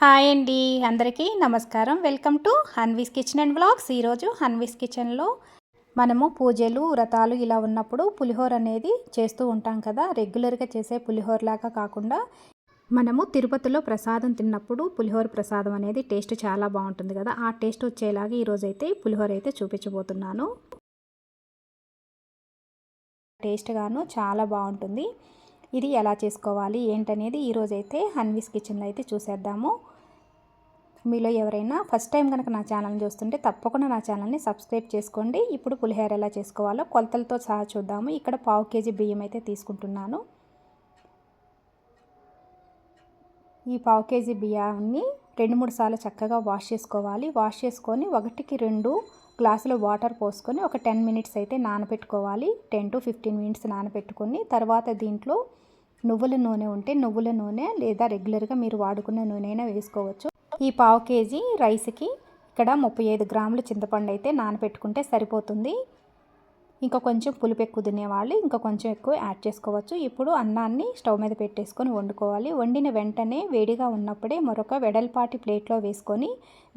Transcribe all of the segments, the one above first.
Hi అండి అందరికీ నమస్కారం. Welcome to Hanvi's kitchen and blogs ఈరోజు హన్వీస్ కిచెన్లో మనము పూజలు వ్రతాలు ఇలా ఉన్నప్పుడు పులిహోర అనేది చేస్తూ ఉంటాం కదా. రెగ్యులర్గా చేసే పులిహోర లాగా కాకుండా మనము తిరుపతిలో ప్రసాదం తిన్నప్పుడు పులిహోర ప్రసాదం అనేది టేస్ట్ చాలా బాగుంటుంది కదా. ఆ టేస్ట్ వచ్చేలాగా ఈరోజైతే పులిహోర అయితే చూపించబోతున్నాను. టేస్ట్ గాను చాలా బాగుంటుంది. ఇది ఎలా చేసుకోవాలి ఏంటనేది ఈరోజైతే హన్వీస్ కిచెన్లో అయితే చూసేద్దాము. మీలో ఎవరైనా ఫస్ట్ టైం కనుక నా ఛానల్ని చూస్తుంటే తప్పకుండా నా ఛానల్ని సబ్స్క్రైబ్ చేసుకోండి. ఇప్పుడు పులిహోర ఎలా చేసుకోవాలో కొలతలతో సహా చూద్దాము. ఇక్కడ పావు కేజీ బియ్యం అయితే తీసుకుంటున్నాను. ఈ పావు కేజీ బియ్యాన్ని రెండు మూడు సార్లు చక్కగా వాష్ చేసుకోవాలి. వాష్ చేసుకొని ఒకటికి రెండు గ్లాసులో వాటర్ పోసుకొని ఒక టెన్ మినిట్స్ అయితే నానబెట్టుకోవాలి. టెన్ టు ఫిఫ్టీన్ మినిట్స్ నానబెట్టుకొని తర్వాత దీంట్లో నువ్వుల నూనె ఉంటే నువ్వుల నూనె లేదా రెగ్యులర్గా మీరు వాడుకున్న నూనె అయినా వేసుకోవచ్చు. ఈ పావు కేజీ రైస్కి ఇక్కడ ముప్పై ఐదు గ్రాముల చింతపండు అయితే నానబెట్టుకుంటే సరిపోతుంది. ఇంకా కొంచెం పులుపు ఎక్కువ తినేవాళ్ళు ఇంకా కొంచెం ఎక్కువ యాడ్ చేసుకోవచ్చు. ఇప్పుడు అన్నాన్ని స్టవ్ మీద పెట్టేసుకొని వండుకోవాలి. వండిన వెంటనే వేడిగా ఉన్నప్పుడే మరొక వెడల్పాటి ప్లేట్లో వేసుకొని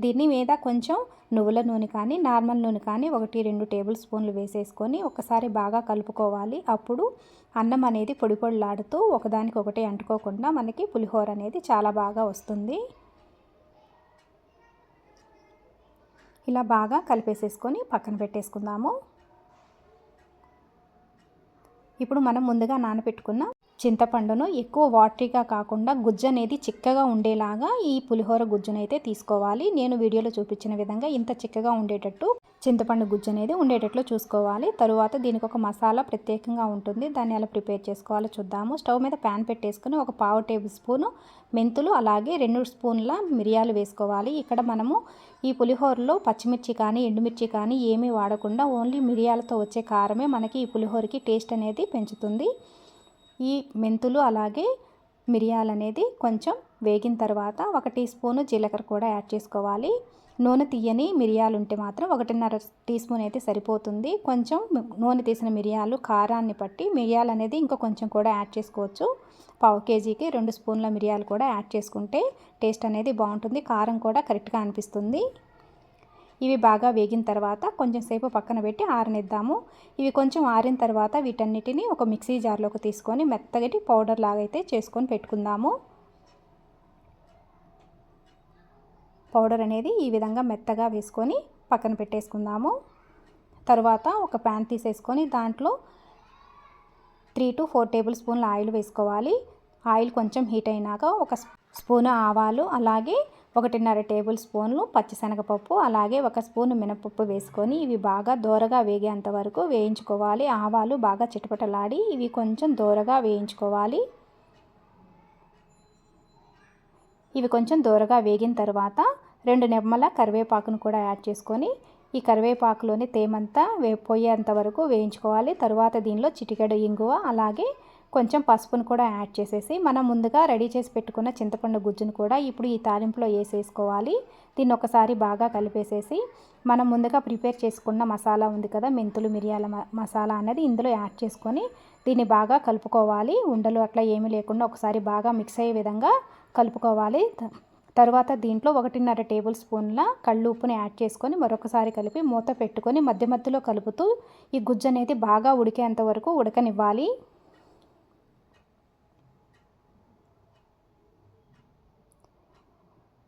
దీని మీద కొంచెం నువ్వుల నూనె కానీ నార్మల్ నూనె కానీ ఒకటి రెండు టేబుల్ స్పూన్లు వేసేసుకొని ఒకసారి బాగా కలుపుకోవాలి. అప్పుడు అన్నం అనేది పొడి పొడిలాడుతూ ఒకదానికి ఒకటి అంటుకోకుండా మనకి పులిహోర అనేది చాలా బాగా వస్తుంది. ఇలా బాగా కలిపేసేసుకొని పక్కన పెట్టేసుకుందాము. ఇప్పుడు మనం ముందుగా నానబెట్టుకున్న చింతపండును ఎక్కువ వాటరీగా కాకుండా గుజ్జు అనేది చిక్కగా ఉండేలాగా ఈ పులిహోర గుజ్జునైతే తీసుకోవాలి. నేను వీడియోలో చూపించిన విధంగా ఇంత చిక్కగా ఉండేటట్టు చింతపండు గుజ్జు అనేది ఉండేటట్లు చూసుకోవాలి. తరువాత దీనికి ఒక మసాలా ప్రత్యేకంగా ఉంటుంది. దాన్ని ఎలా ప్రిపేర్ చేసుకోవాలో చూద్దాము. స్టవ్ మీద ప్యాన్ పెట్టేసుకుని ఒక పావు టేబుల్ స్పూను మెంతులు అలాగే రెండు స్పూన్ల మిరియాలు వేసుకోవాలి. ఇక్కడ మనము ఈ పులిహోరలో పచ్చిమిర్చి కానీ ఎండుమిర్చి కానీ ఏమీ వాడకుండా ఓన్లీ మిరియాలతో వచ్చే కారమే మనకి ఈ పులిహోరకి టేస్ట్ అనేది పెంచుతుంది. ఈ మెంతులు అలాగే మిరియాలు అనేది కొంచెం వేగిన తర్వాత ఒక టీ స్పూను జీలకర్ర కూడా యాడ్ చేసుకోవాలి. నూనె తీయని మిరియాలు ఉంటే మాత్రం ఒకటిన్నర టీ స్పూన్ అయితే సరిపోతుంది. కొంచెం నూనె తీసిన మిరియాలు కారాన్ని బట్టి మిరియాలు అనేది ఇంకా కొంచెం కూడా యాడ్ చేసుకోవచ్చు. పావు కేజీకి రెండు స్పూన్ల మిరియాలు కూడా యాడ్ చేసుకుంటే టేస్ట్ అనేది బాగుంటుంది. కారం కూడా కరెక్ట్గా అనిపిస్తుంది. ఇవి బాగా వేగిన తర్వాత కొంచెం సేపు పక్కన పెట్టి ఆరనిద్దాము. ఇవి కొంచెం ఆరిన తర్వాత వీటన్నిటిని ఒక మిక్సీ జార్లోకి తీసుకొని మెత్తగటి పౌడర్ లాగా అయితే చేసుకొని పెట్టుకుందాము. పౌడర్ అనేది ఈ విధంగా మెత్తగా వేసుకొని పక్కన పెట్టేసుకుందాము. తర్వాత ఒక ప్యాన్ తీసేసుకొని దాంట్లో త్రీ టు ఫోర్ టేబుల్ స్పూన్ల ఆయిల్ వేసుకోవాలి. ఆయిల్ కొంచెం హీట్ అయినాక ఒక స్పూన్ ఆవాలు అలాగే ఒకటిన్నర టేబుల్ స్పూన్లు పచ్చిశనగపప్పు అలాగే ఒక స్పూన్ మినపప్పు వేసుకొని ఇవి బాగా దోరగా వేగేంత వరకు వేయించుకోవాలి. ఆవాలు బాగా చిటపటలాడి ఇవి కొంచెం దోరగా వేయించుకోవాలి. ఇవి కొంచెం దూరగా వేగిన తర్వాత రెండు నెమ్మల కరివేపాకును కూడా యాడ్ చేసుకొని ఈ కరివేపాకులోని తేమంతా వే పోయేంత వరకు వేయించుకోవాలి. తరువాత దీనిలో చిటికెడు ఇంగువ అలాగే కొంచెం పసుపును కూడా యాడ్ చేసేసి మనం ముందుగా రెడీ చేసి పెట్టుకున్న చింతపండు గుజ్జును కూడా ఇప్పుడు ఈ తాలింపులో వేసేసుకోవాలి. దీన్ని ఒకసారి బాగా కలిపేసేసి మనం ముందుగా ప్రిపేర్ చేసుకున్న మసాలా ఉంది కదా మెంతులు మిరియాల మసాలా అనేది ఇందులో యాడ్ చేసుకొని దీన్ని బాగా కలుపుకోవాలి. ఉండలు అట్లా ఏమీ లేకుండా ఒకసారి బాగా మిక్స్ అయ్యే విధంగా కలుపుకోవాలి. తర్వాత దీంట్లో ఒకటిన్నర టేబుల్ స్పూన్ల కళ్ళు ఉప్పుని యాడ్ చేసుకొని మరొకసారి కలిపి మూత పెట్టుకొని మధ్య మధ్యలో కలుపుతూ ఈ గుజ్జు అనేది బాగా ఉడికేంత వరకు ఉడకనివ్వాలి.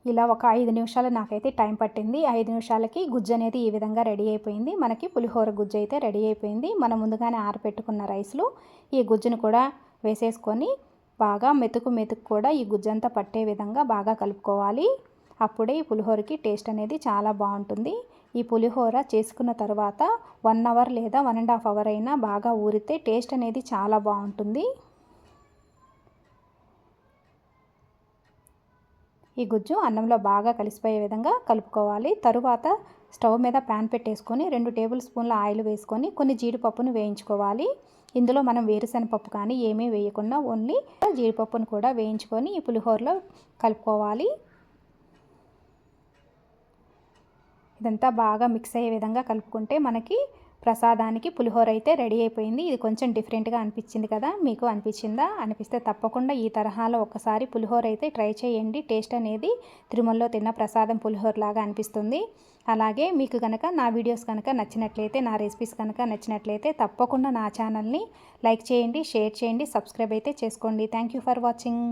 ఇలా ఒక ఐదు నిమిషాలు నాకైతే టైం పట్టింది. ఐదు నిమిషాలకి గుజ్జు అనేది ఈ విధంగా రెడీ అయిపోయింది. మనకి పులిహోర గుజ్జు అయితే రెడీ అయిపోయింది. మనం ముందుగానే ఆరపెట్టుకున్న రైస్లో ఈ గుజ్జును కూడా వేసేసుకొని బాగా మెతుకు మెతుకు కూడా ఈ గుజ్జంతా పట్టే విధంగా బాగా కలుపుకోవాలి. అప్పుడే ఈ పులిహోరకి టేస్ట్ అనేది చాలా బాగుంటుంది. ఈ పులిహోర చేసుకున్న తర్వాత వన్ అవర్ లేదా వన్ అండ్ హాఫ్ అవర్ అయినా బాగా ఊరితే టేస్ట్ అనేది చాలా బాగుంటుంది. ఈ గుజ్జు అన్నంలో బాగా కలిసిపోయే విధంగా కలుపుకోవాలి. తరువాత స్టవ్ మీద ప్యాన్ పెట్టేసుకొని రెండు టేబుల్ స్పూన్ల ఆయిల్ వేసుకొని కొన్ని జీడిపప్పును వేయించుకోవాలి. ఇందులో మనం వేరుశనపప్పు కానీ ఏమీ వేయకుండా ఓన్లీ జీడిపప్పును కూడా వేయించుకొని ఈ పులిహోరలో కలుపుకోవాలి. ఇదంతా బాగా మిక్స్ అయ్యే విధంగా కలుపుకుంటే మనకి ప్రసాదానికి పులిహోర అయితే రెడీ అయిపోయింది. ఇది కొంచెం డిఫరెంట్గా అనిపించింది కదా మీకు అనిపించిందా? అనిపిస్తే తప్పకుండా ఈ తరహాలో ఒకసారి పులిహోర అయితే ట్రై చేయండి. టేస్ట్ అనేది తిరుమలలో తిన్న ప్రసాదం పులిహోర లాగా అనిపిస్తుంది. అలాగే మీకు కనుక నా వీడియోస్ కనుక నచ్చినట్లయితే నా రెసిపీస్ కనుక నచ్చినట్లయితే తప్పకుండా నా ఛానల్ని లైక్ చేయండి షేర్ చేయండి సబ్స్క్రైబ్ అయితే చేసుకోండి. Thank you for watching.